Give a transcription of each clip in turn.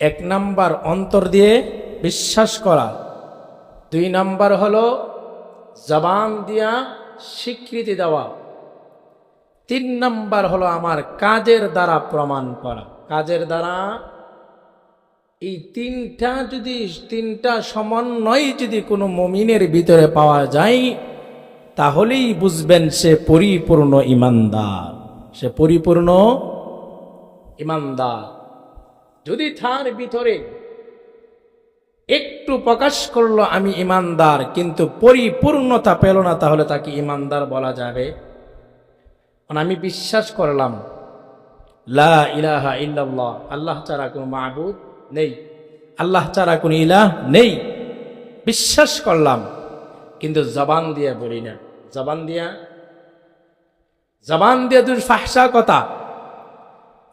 এক নাম্বার অন্তর দিয়ে বিশ্বাস করা। দুই নাম্বার হলো জবান দিয়া স্বীকৃতি দেওয়া। তিন নাম্বার হলো আমার কাজের দ্বারা প্রমাণ করা। কাজের দ্বারা এই তিনটা যদি, তিনটা সমন্বয় যদি কোনো মমিনের ভিতরে পাওয়া যায়, তাহলেই বুঝবেন সে পরিপূর্ণ ইমানদার। সে পরিপূর্ণ ইমানদার। যদি তার ভিতরে একটু প্রকাশ করল আমি ইমানদার, কিন্তু পরিপূর্ণতা পেল না, তাহলে তাকে ইমানদার বলা যাবে। আমি বিশ্বাস করলাম, লা ইলাহা ইল্লাল্লাহ, আল্লাহ ছাড়া কোনো মাহবুদ নেই। আল্লাহ ছাড়া কোনো ইলাহ নেই। বিশ্বাস করলাম, কিন্তু জবান দিয়ে বলি না। জবান দিয়া? জবান দিয়ে দুই ফাহসা কথা।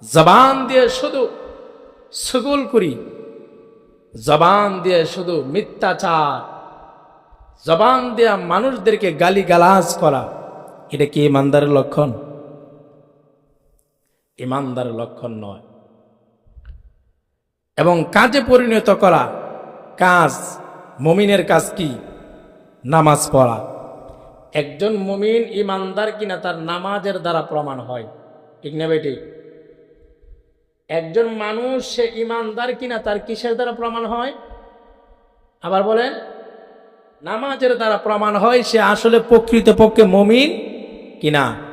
জবান দিয়ে শুধু সুগুল করি। জবান দিয়ে শুধু মিথ্যাচার। জবান দিয়া মানুষদেরকে গালি গালাজ করা, এটা কি ইমানদারের লক্ষণ? ইমানদারের লক্ষণ নয়। এবং কাজে পরিণত করা কাজ, মমিনের কাজ কি? নামাজ পড়া। একজন মমিন ইমানদার কিনা তার নামাজের দ্বারা প্রমাণ হয়। ঠিক না বেটি? একজন মানুষ, সে ইমানদার কিনা তার কিসের দ্বারা প্রমাণ হয়? আবার বলেন, নামাজের দ্বারা প্রমাণ হয় সে আসলে প্রকৃতপক্ষে মমিন কিনা?